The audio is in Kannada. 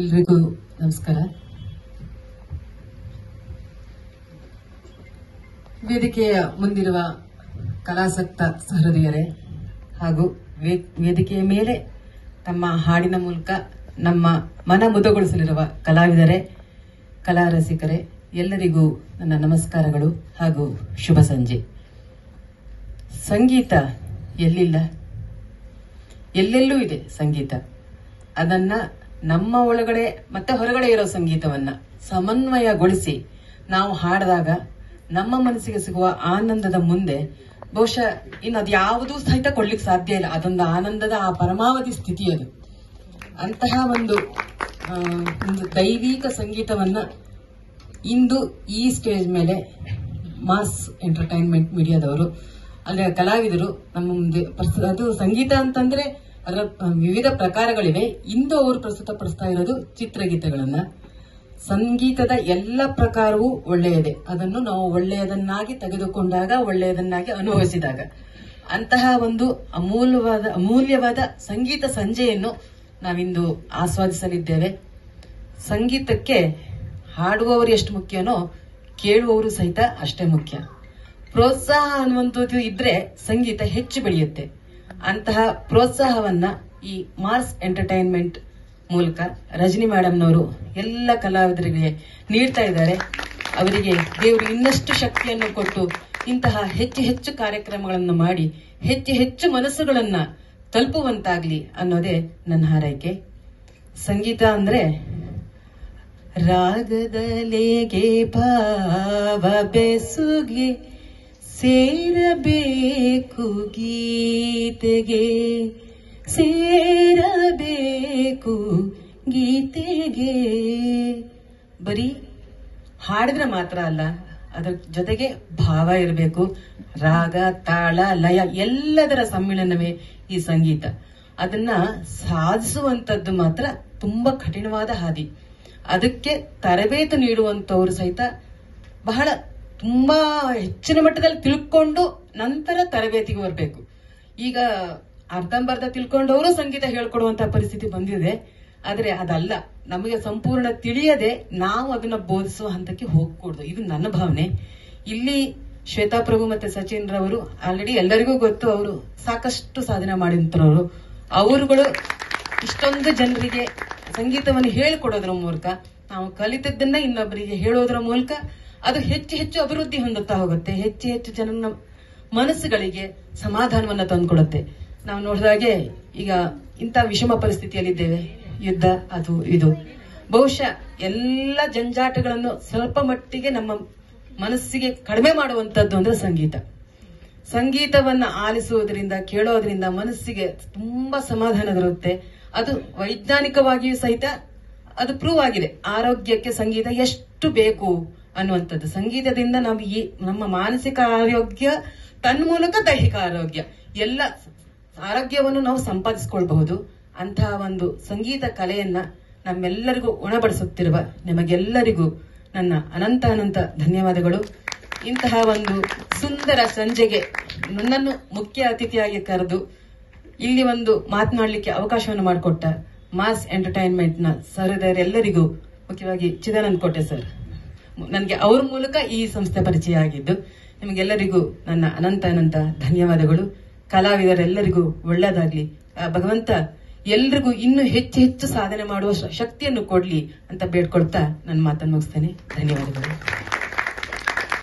ಎಲ್ರಿಗೂ ನಮಸ್ಕಾರ. ವೇದಿಕೆಯ ಮುಂದಿರುವ ಕಲಾಸಕ್ತ ಸಹೃದಯರೇ ಹಾಗೂ ವೇದಿಕೆಯ ಮೇಲೆ ತಮ್ಮ ಹಾಡಿನ ಮೂಲಕ ನಮ್ಮ ಮನ ಮುದಗೊಳಿಸಲಿರುವ ಕಲಾವಿದರೇ ಕಲಾ ರಸಿಕರೇ ಎಲ್ಲರಿಗೂ ನನ್ನ ನಮಸ್ಕಾರಗಳು ಹಾಗೂ ಶುಭ ಸಂಜೆ. ಸಂಗೀತ ಎಲ್ಲಿಲ್ಲ? ಎಲ್ಲೆಲ್ಲೂ ಇದೆ ಸಂಗೀತ. ಅದನ್ನ ನಮ್ಮ ಒಳಗಡೆ ಮತ್ತೆ ಹೊರಗಡೆ ಇರೋ ಸಂಗೀತವನ್ನ ಸಮನ್ವಯಗೊಳಿಸಿ ನಾವು ಹಾಡಿದಾಗ ನಮ್ಮ ಮನಸ್ಸಿಗೆ ಸಿಗುವ ಆನಂದದ ಮುಂದೆ ಬಹುಶಃ ಇನ್ನು ಅದು ಯಾವುದೂ ಸಹಿತ ಕೊಡ್ಲಿಕ್ಕೆ ಸಾಧ್ಯ ಇಲ್ಲ. ಅದೊಂದು ಆನಂದದ ಆ ಪರಮಾವಧಿ ಸ್ಥಿತಿ ಅದು. ಅಂತಹ ಒಂದು ಒಂದು ದೈವಿಕ ಸಂಗೀತವನ್ನ ಇಂದು ಈ ಸ್ಟೇಜ್ ಮೇಲೆ ಮಾಸ್ ಎಂಟರ್ಟೈನ್ಮೆಂಟ್ ಮೀಡಿಯಾದವರು ಅಲ್ಲಿ ಕಲಾವಿದರು ನಮ್ಮ ಮುಂದೆ ಅದು ಸಂಗೀತ ಅಂತಂದ್ರೆ ಅದರ ವಿವಿಧ ಪ್ರಕಾರಗಳಿವೆ. ಇಂದು ಅವರು ಪ್ರಸ್ತುತಪಡಿಸ್ತಾ ಇರೋದು ಚಿತ್ರಗೀತೆಗಳನ್ನ. ಸಂಗೀತದ ಎಲ್ಲ ಪ್ರಕಾರವೂ ಒಳ್ಳೆಯದೇ. ಅದನ್ನು ನಾವು ಒಳ್ಳೆಯದನ್ನಾಗಿ ತೆಗೆದುಕೊಂಡಾಗ, ಒಳ್ಳೆಯದನ್ನಾಗಿ ಅನುಭವಿಸಿದಾಗ. ಅಂತಹ ಒಂದು ಅಮೂಲ್ಯವಾದ ಅಮೂಲ್ಯವಾದ ಸಂಗೀತ ಸಂಜೆಯನ್ನು ನಾವಿಂದು ಆಸ್ವಾದಿಸಲಿದ್ದೇವೆ. ಸಂಗೀತಕ್ಕೆ ಹಾಡುವವರು ಎಷ್ಟು ಮುಖ್ಯನೋ ಕೇಳುವವರು ಸಹಿತ ಅಷ್ಟೇ ಮುಖ್ಯ. ಪ್ರೋತ್ಸಾಹ ಅನ್ನುವಂಥದ್ದು ಇದ್ರೆ ಸಂಗೀತ ಹೆಚ್ಚು ಬೆಳೆಯುತ್ತೆ. ಅಂತಹ ಪ್ರೋತ್ಸಾಹವನ್ನ ಈ ಮಾರ್ಸ್ ಎಂಟರ್ಟೈನ್ಮೆಂಟ್ ಮೂಲಕ ರಜನಿ ಮೇಡಮ್ನವರು ಎಲ್ಲ ಕಲಾವಿದರಿಗೆ ನೀಡ್ತಾ ಇದ್ದಾರೆ. ಅವರಿಗೆ ದೇವರು ಇನ್ನಷ್ಟು ಶಕ್ತಿಯನ್ನು ಕೊಟ್ಟು ಇಂತಹ ಹೆಚ್ಚು ಹೆಚ್ಚು ಕಾರ್ಯಕ್ರಮಗಳನ್ನು ಮಾಡಿ, ಹೆಚ್ಚು ಹೆಚ್ಚು ಮನಸ್ಸುಗಳನ್ನ ತಲುಪುವಂತಾಗ್ಲಿ ಅನ್ನೋದೇ ನನ್ನ ಹಾರೈಕೆ. ಸಂಗೀತ ಅಂದ್ರೆ ರಾಗದಲೆಗೆ ಪಾವ ಬೆಸುಗೆ ಸೇರಬೇಕು ಗೀತೆಗೆ ಸೇರಬೇಕು ಗೀತೆಗೆ. ಬರೀ ಹಾಡಿದ್ರೆ ಮಾತ್ರ ಅಲ್ಲ, ಅದರ ಜೊತೆಗೆ ಭಾವ ಇರಬೇಕು, ರಾಗ, ತಾಳ, ಲಯ, ಎಲ್ಲದರ ಸಮ್ಮಿಳನವೇ ಈ ಸಂಗೀತ. ಅದನ್ನ ಸಾಧಿಸುವಂತದ್ದು ಮಾತ್ರ ತುಂಬಾ ಕಠಿಣವಾದ ಹಾದಿ. ಅದಕ್ಕೆ ತರಬೇತು ನೀಡುವಂಥವ್ರು ಸಹಿತ ಬಹಳ ತುಂಬಾ ಹೆಚ್ಚಿನ ಮಟ್ಟದಲ್ಲಿ ತಿಳ್ಕೊಂಡು ನಂತರ ತರಬೇತಿಗೆ ಬರಬೇಕು. ಈಗ ಅರ್ಧಂಬರ್ಧ ತಿಳ್ಕೊಂಡವರು ಸಂಗೀತ ಹೇಳ್ಕೊಡುವಂತ ಪರಿಸ್ಥಿತಿ ಬಂದಿದೆ. ಆದ್ರೆ ಅದಲ್ಲ. ನಮಗೆ ಸಂಪೂರ್ಣ ತಿಳಿಯದೆ ನಾವು ಅದನ್ನ ಬೋಧಿಸುವ ಹಂತಕ್ಕೆ ಹೋಗ್ಕೂಡ್ದು. ಇದು ನನ್ನ ಭಾವನೆ. ಇಲ್ಲಿ ಶ್ವೇತಾ ಪ್ರಭು ಮತ್ತೆ ಸಚಿನ್ ರವರು ಆಲ್ರೆಡಿ ಎಲ್ಲರಿಗೂ ಗೊತ್ತು ಅವರು ಸಾಕಷ್ಟು ಸಾಧನೆ ಮಾಡಿದಂತರವರು ಅವರುಗಳು ಇಷ್ಟೊಂದು ಜನರಿಗೆ ಸಂಗೀತವನ್ನು ಹೇಳಿಕೊಡೋದ್ರ ಮೂಲಕ, ನಾವು ಕಲಿತದ್ದನ್ನ ಇನ್ನೊಬ್ಬರಿಗೆ ಹೇಳೋದ್ರ ಮೂಲಕ ಅದು ಹೆಚ್ಚು ಹೆಚ್ಚು ಅಭಿವೃದ್ಧಿ ಹೊಂದುತ್ತಾ ಹೋಗುತ್ತೆ. ಹೆಚ್ಚು ಹೆಚ್ಚು ಜನನ ಮನಸ್ಸುಗಳಿಗೆ ಸಮಾಧಾನವನ್ನ ತಂದುಕೊಡುತ್ತೆ. ನಾವು ನೋಡಿದಾಗೆ ಈಗ ಇಂಥ ವಿಷಮ ಪರಿಸ್ಥಿತಿಯಲ್ಲಿದ್ದೇವೆ. ಯುದ್ಧ, ಅದು ಇದು. ಬಹುಶಃ ಎಲ್ಲ ಜಂಜಾಟಗಳನ್ನು ಸ್ವಲ್ಪ ಮಟ್ಟಿಗೆ ನಮ್ಮ ಮನಸ್ಸಿಗೆ ಕಡಿಮೆ ಮಾಡುವಂತದ್ದು ಅಂದ್ರೆ ಸಂಗೀತ. ಸಂಗೀತವನ್ನ ಆಲಿಸುವುದರಿಂದ, ಕೇಳೋದ್ರಿಂದ ಮನಸ್ಸಿಗೆ ತುಂಬಾ ಸಮಾಧಾನ ದೊರೆಯುತ್ತೆ ಅದು ವೈಜ್ಞಾನಿಕವಾಗಿಯೂ ಸಹಿತ ಅದು ಪ್ರೂವ್ ಆಗಿದೆ. ಆರೋಗ್ಯಕ್ಕೆ ಸಂಗೀತ ಎಷ್ಟು ಬೇಕು ಅನ್ನುವಂಥದ್ದು. ಸಂಗೀತದಿಂದ ನಾವು ಈ ನಮ್ಮ ಮಾನಸಿಕ ಆರೋಗ್ಯ, ತನ್ಮೂಲಕ ದೈಹಿಕ ಆರೋಗ್ಯ, ಎಲ್ಲ ಆರೋಗ್ಯವನ್ನು ನಾವು ಸಂಪಾದಿಸಿಕೊಳ್ಬಹುದು. ಅಂತಹ ಒಂದು ಸಂಗೀತ ಕಲೆಯನ್ನ ನಮ್ಮೆಲ್ಲರಿಗೂ ಉಣಬಡಿಸುತ್ತಿರುವ ನಿಮಗೆಲ್ಲರಿಗೂ ನನ್ನ ಅನಂತ ಅನಂತ ಧನ್ಯವಾದಗಳು. ಇಂತಹ ಒಂದು ಸುಂದರ ಸಂಜೆಗೆ ನನ್ನನ್ನು ಮುಖ್ಯ ಅತಿಥಿಯಾಗಿ ಕರೆದು ಇಲ್ಲಿ ಒಂದು ಮಾತನಾಡಲಿಕ್ಕೆ ಅವಕಾಶವನ್ನು ಮಾಡಿಕೊಟ್ಟ ಮಾಸ್ ಎಂಟರ್ಟೈನ್ಮೆಂಟ್ನ ಸಹೃದಯರೆಲ್ಲರಿಗೂ ಮುಖ್ಯವಾಗಿ ಚಿದಾನಂದ್ ಕೋಟೆ ಸರ್. ನನಗೆ ಅವ್ರ ಮೂಲಕ ಈ ಸಂಸ್ಥೆ ಪರಿಚಯ ಆಗಿದ್ದು, ನಿಮಗೆಲ್ಲರಿಗೂ ನನ್ನ ಅನಂತ ಅನಂತ ಧನ್ಯವಾದಗಳು. ಕಲಾವಿದರೆಲ್ಲರಿಗೂ ಒಳ್ಳೆಯದಾಗ್ಲಿ ಭಗವಂತ ಎಲ್ರಿಗೂ ಇನ್ನೂ ಹೆಚ್ಚು ಹೆಚ್ಚು ಸಾಧನೆ ಮಾಡುವ ಶಕ್ತಿಯನ್ನು ಕೊಡ್ಲಿ ಅಂತ ಬೇಡ್ಕೊಳ್ತಾ ನನ್ನ ಮಾತನ್ನು ಮುಗಿಸ್ತೇನೆ. ಧನ್ಯವಾದಗಳು.